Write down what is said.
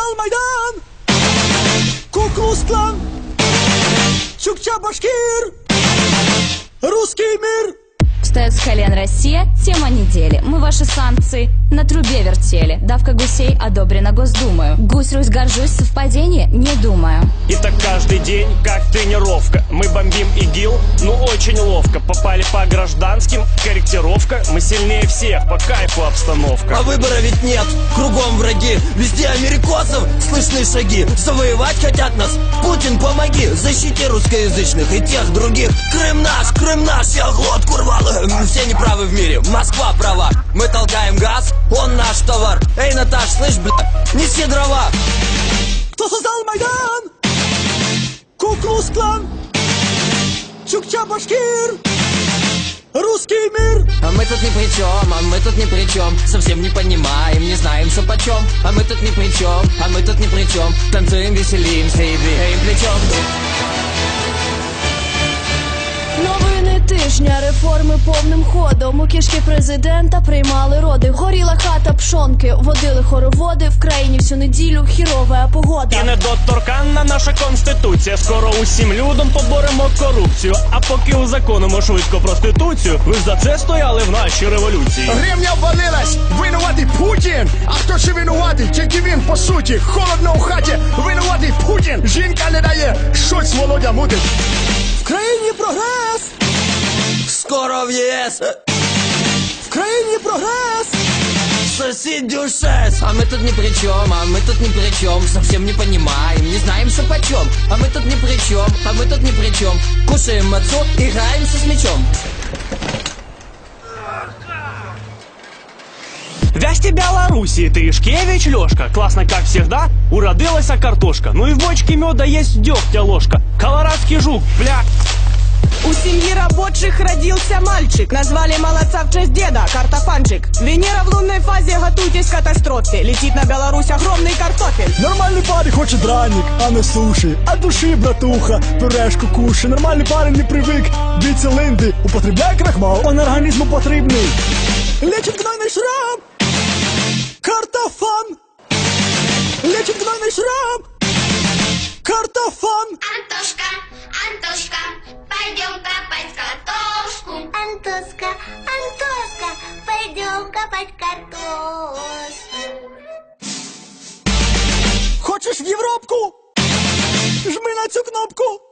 Создал Майдан? Куклус-клан, Чукча-Башкир, Русский мир. Встает с колен Россия, тема недели. Мы ваши санкции на трубе вертели. Давка гусей одобрена Госдумою. Гусь Русь горжусь, совпадение? Не думаю. И так каждый день, как тренировка Мы бомбим ИГИЛ, ну очень ловко Попали по гражданским, корректировка Мы сильнее всех, по кайфу обстановка А выбора ведь нет, кругом враги Везде америкосов слышны шаги Завоевать хотят нас, Путин помоги Защити русскоязычных и тех других Крым наш, Крым наш, я глотку рвал Все неправы в мире, Москва права Наташ, слышь, бля, неси дрова. Кто создал Майдан? Куклус-клан, Чукча-Башкир, Русский мир. А мы тут ни при чем, а мы тут ни при чем. Совсем не понимаем, не знаем, что почем. А мы тут ни при чем, а мы тут ни при чем. Танцуем, веселимся и двигаем плечом тижня, реформи повним ходом. У кішки президента приймали роди. Горіла хата пшонки, водили хороводи. В країні всю неділю хірова І погода. недоторканна наша конституція. Скоро усім людям поборемо корупцію. А поки узаконимо швидко проституцію, ви ж за це стояли в нашій революції. Гривня ввалилась, винуватий Путін. А хто ще винуватий? Тільки він по суті. Холодно у хаті, винуватий Путін. Жінка не дає, щось Володя мутить. В країні прогрес, Скоро в ЄС в країні прогрес. Сосед дюшес А мы тут ни при чем, а мы тут ни при чем Совсем не понимаем, не знаем, что почем А мы тут ни при чем, а мы тут ни при чем Кушаем мацу, играемся с мячом Вясти Белоруссии, Тышкевич, Лёшка Классно, как всегда, уродилась картошка Ну и в бочке меда есть дегтя ложка Колорадский жук, бля У семьи рабочих родился мальчик. Назвали молодца в честь деда Картофанчик. Венера в лунной фазе, готуйтесь к катастрофе. Летит на Беларусь огромный картофель. Нормальний парень хоче драник, а не суші. А душі, братуха, пюрешку куши. Нормальний парень не привик від цилинди. Употребляє крахмал, он організму потрібний. Лечить гнойний шрам. Картофан. Лечить гнойний шрам. Антоска, Антоска, пойдем копать картошку. Хочеш в Європку? Жми на цю кнопку.